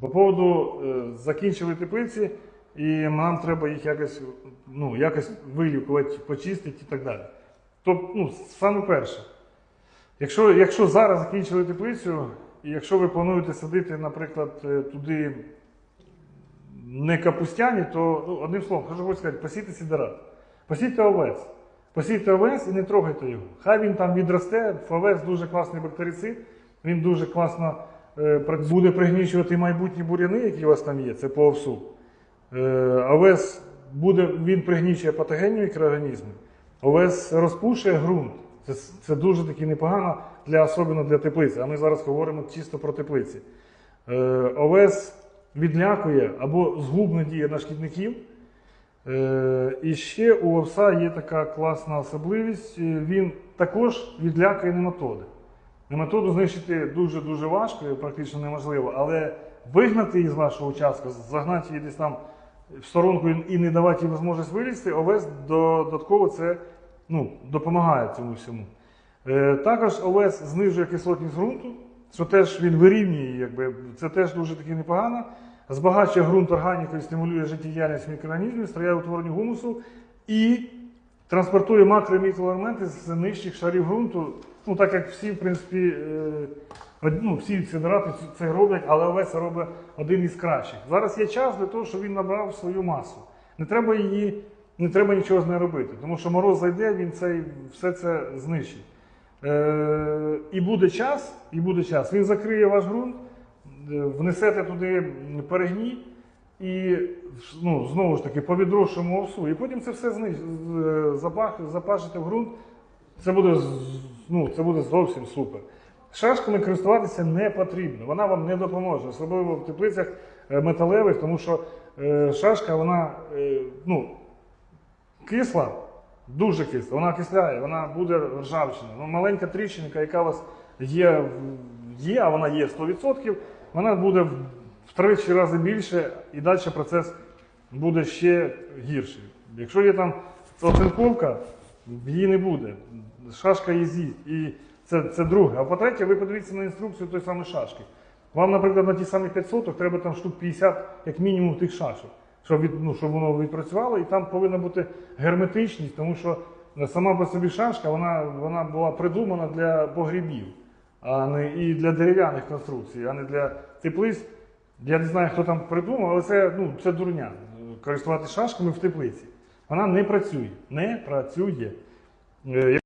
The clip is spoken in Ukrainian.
По поводу е, закінчили теплиці, і нам треба їх якось, ну, якось вилікувати, почистити і так далі. Тобто, ну, саме перше, якщо, якщо зараз закінчили теплицю, і якщо ви плануєте садити, наприклад, е, туди не капустяні, то ну, одним словом, хочу сказати, посійте сідерат, посійте овець. Посійте овець і не трогайте його. Хай він там відросте, овець дуже класний бактерицид, він дуже класно буде пригнічувати майбутні буряни, які у вас там є, це по овсу. Е, овес буде, він пригнічує патогенні мікроорганізми, овес розпушує ґрунт. Це, це дуже таки непогано, для, особливо для теплиці. А ми зараз говоримо чисто про теплиці. Е, овес відлякує або згубно діє на шкідників. Е, І ще у овса є така класна особливість. е, Він також відлякує нематоди. Нематоду знищити дуже-дуже важко, і практично неможливо, але вигнати її з вашого участка, загнати її десь там в сторонку і не давати їй можливість вилізти, овес додатково це ну, допомагає цьому всьому. Е, Також овес знижує кислотність ґрунту, що теж він вирівнює, якби, це теж дуже таки непогано. Збагачує ґрунт органікою, стимулює життєдіяльність мікроорганізмів, сприяє утворенню гумусу і транспортує макро- і мікроелементи з нижчих шарів ґрунту. Ну, так як всі, в принципі, е, ну, всі сидорати це роблять, але овець робить один із кращих. Зараз є час для того, щоб він набрав свою масу. Не треба її, не треба нічого з нею робити, тому що мороз зайде, він цей, все це знищить. Е, і буде час, і буде час. Він закриє ваш ґрунт, е, внесете туди перегній і ну, знову ж таки по відросшому овсу. І потім це все знищ, запашите в ґрунт. Це буде, ну, це буде зовсім супер. Шашками користуватися не потрібно, вона вам не допоможе, особливо в теплицях е, металевих, тому що е, шашка, вона е, ну, кисла, дуже кисла, вона окисляє, вона буде ржавчина. Ну, маленька тріщинка, яка у вас є, є, а вона є 100%, вона буде в тричі рази більше і далі процес буде ще гірший. Якщо є там оцинковка, її не буде. Шашка її з'їсть. І це, це друге. А по-третє, ви подивіться на інструкцію тої самої шашки. Вам, наприклад, на ті самі 5 соток треба там штук 50, як мінімум, тих шашок, щоб, від, ну, щоб воно відпрацювало, і там повинна бути герметичність, тому що сама по собі шашка вона, вона була придумана для погрібів, а не і для дерев'яних конструкцій, а не для теплиць. Я не знаю, хто там придумав, але це, ну, це дурня. Користуватися шашками в теплиці. Вона не працює. Не працює. Е,